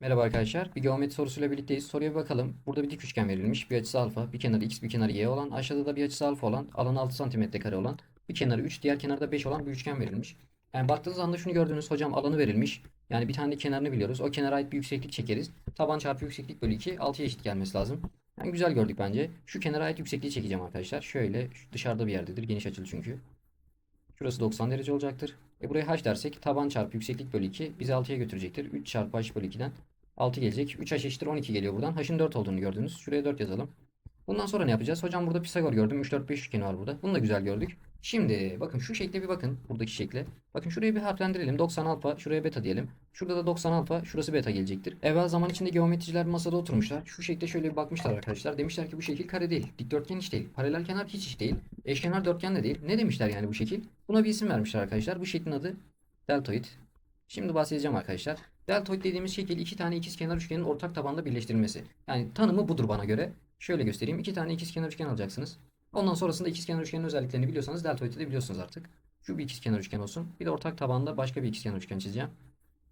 Merhaba arkadaşlar. Bir geometri sorusuyla birlikteyiz. Soruya bir bakalım. Burada bir dik üçgen verilmiş. Bir açısı alfa, bir kenarı x, bir kenarı y olan, aşağıda da bir açısı alfa olan, alanı 6 cm kare olan, bir kenarı 3, diğer kenarda 5 olan bir üçgen verilmiş. Yani baktığınız anda şunu gördünüz. Hocam alanı verilmiş. Yani bir tane kenarını biliyoruz. O kenara ait bir yükseklik çekeriz. Taban çarpı yükseklik bölü 2, 6'ya eşit gelmesi lazım. Yani güzel gördük bence. Şu kenara ait yüksekliği çekeceğim arkadaşlar. Şöyle dışarıda bir yerdedir. Geniş açılı çünkü. Şurası 90 derece olacaktır. E buraya h dersek taban çarpı yükseklik bölü 2 bizi 6'ya götürecektir. 3 çarpı h bölü 2'den 6 gelecek. 3h eşittir 12 geliyor buradan. H'ın 4 olduğunu gördünüz. Şuraya 4 yazalım. Bundan sonra ne yapacağız? Hocam burada Pisagor gördüm. 3, 4, 5 üçgeni var burada. Bunu da güzel gördük. Şimdi bakın şu şekle bir bakın. Buradaki şekle. Bakın şuraya bir harflendirelim. 90 alfa. Şuraya beta diyelim. Şurada da 90 alfa. Şurası beta gelecektir. Evvel zaman içinde geometriciler masada oturmuşlar. Şu şekle şöyle bir bakmışlar arkadaşlar. Demişler ki bu şekil kare değil. Dikdörtgen hiç değil. Paralel kenar hiç hiç değil. Eşkenar dörtgen de değil. Ne demişler yani bu şekil? Buna bir isim vermişler arkadaşlar. Bu şeklin adı deltoid. Şimdi bahsedeceğim arkadaşlar. Deltoid dediğimiz şekil iki tane ikizkenar üçgenin ortak tabanda birleştirilmesi. Yani tanımı budur bana göre. Şöyle göstereyim. İki tane ikizkenar üçgen alacaksınız. Ondan sonrasında ikizkenar üçgenin özelliklerini biliyorsanız deltoid'i de biliyorsunuz artık. Şu bir ikizkenar üçgen olsun. Bir de ortak tabanda başka bir ikizkenar üçgen çizeceğim.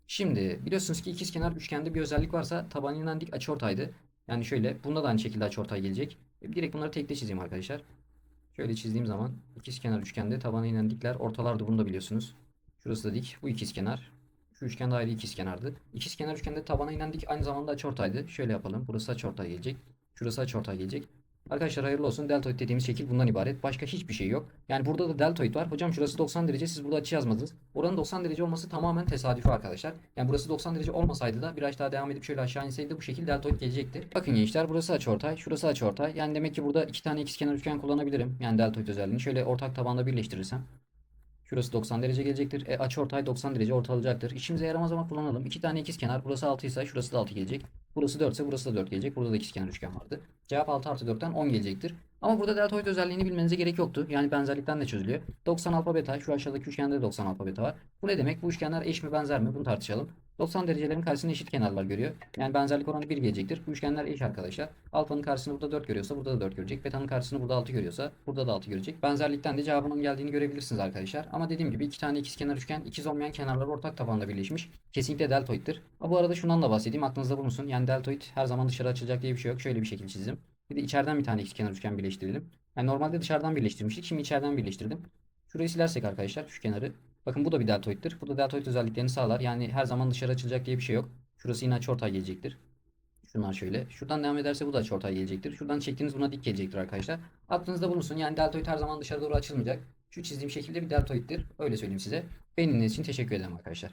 Şimdi biliyorsunuz ki ikizkenar üçgende bir özellik varsa tabanından dik açıortaydı. Yani şöyle bunda da aynı şekilde açıortay gelecek. E, Direkt bunları tekte çizeyim arkadaşlar. Şöyle çizdiğim zaman ikizkenar üçgende tabana inen dikler ortalardı bunu da biliyorsunuz. Şurası da dik. Bu ikizkenar. Şu üçgen de ayrı ikizkenardı. İkizkenar üçgende tabana inen dik aynı zamanda açıortaydı. Şöyle yapalım. Burası açıortay gelecek. Şurası açıortay gelecek. Arkadaşlar hayırlı olsun. Deltoid dediğimiz şekil bundan ibaret. Başka hiçbir şey yok. Yani burada da deltoid var. Hocam şurası 90 derece. Siz burada açı yazmadınız. Oranın 90 derece olması tamamen tesadüfi arkadaşlar. Yani burası 90 derece olmasaydı da biraz daha devam edip şöyle aşağı inseydi bu şekilde deltoid gelecektir. Bakın gençler burası açıortay. Şurası açıortay. Yani demek ki burada iki tane ikizkenar üçgen kullanabilirim. Yani deltoid özelliğini. Şöyle ortak tabanda birleştirirsem. Şurası 90 derece gelecektir. E, açıortay 90 derece ortalayacaktır. İşimize yaramaz ama kullanalım. İki tane ikizkenar. Burası 6 ise şurası da 6 gelecek. Burası 4 ise burası da 4 gelecek. Burada da ikizkenar üçgen vardı. Cevap 6 artı 4'ten 10 gelecektir. Ama burada deltoid özelliğini bilmenize gerek yoktu. Yani benzerlikten de çözülüyor. 90 alfa beta. Şu aşağıdaki üçgende de 90 alfa beta var. Bu ne demek? Bu üçgenler eş mi benzer mi? Bunu tartışalım. 90 derecelerin karşısında eşit kenarlar görüyor. Yani benzerlik oranı 1 gelecektir. Bu üçgenler eş arkadaşlar. Alfanın karşısını burada 4 görüyorsa burada da 4 görecek. Beta'nın karşısını burada 6 görüyorsa burada da 6 görecek. Benzerlikten de cevabının geldiğini görebilirsiniz arkadaşlar. Ama dediğim gibi iki tane ikizkenar üçgen ikiz olmayan kenarlar ortak tabanda birleşmiş. Kesinlikle deltoiddir. Ha, bu arada şundan da bahsedeyim. Aklınızda bulunsun. Yani deltoid her zaman dışarı açılacak diye bir şey yok. Şöyle bir şekil çizdim. Bir de içeriden bir tane ikizkenar üçgen birleştirelim. Yani normalde dışarıdan birleştirmiştik. Şimdi içeriden birleştirdim. Şurayı silersek arkadaşlar şu kenarı. Bakın bu da bir deltoiddir. Bu da deltoid özelliklerini sağlar. Yani her zaman dışarı açılacak diye bir şey yok. Şurası yine açıortay gelecektir. Şunlar şöyle. Şuradan devam ederse bu da açıortay gelecektir. Şuradan çektiğiniz buna dik gelecektir arkadaşlar. Aklınızda bulunsun. Yani deltoid her zaman dışarı doğru açılmayacak. Şu çizdiğim şekilde bir deltoiddir. Öyle söyleyeyim size. Beğendiğiniz için teşekkür ederim arkadaşlar.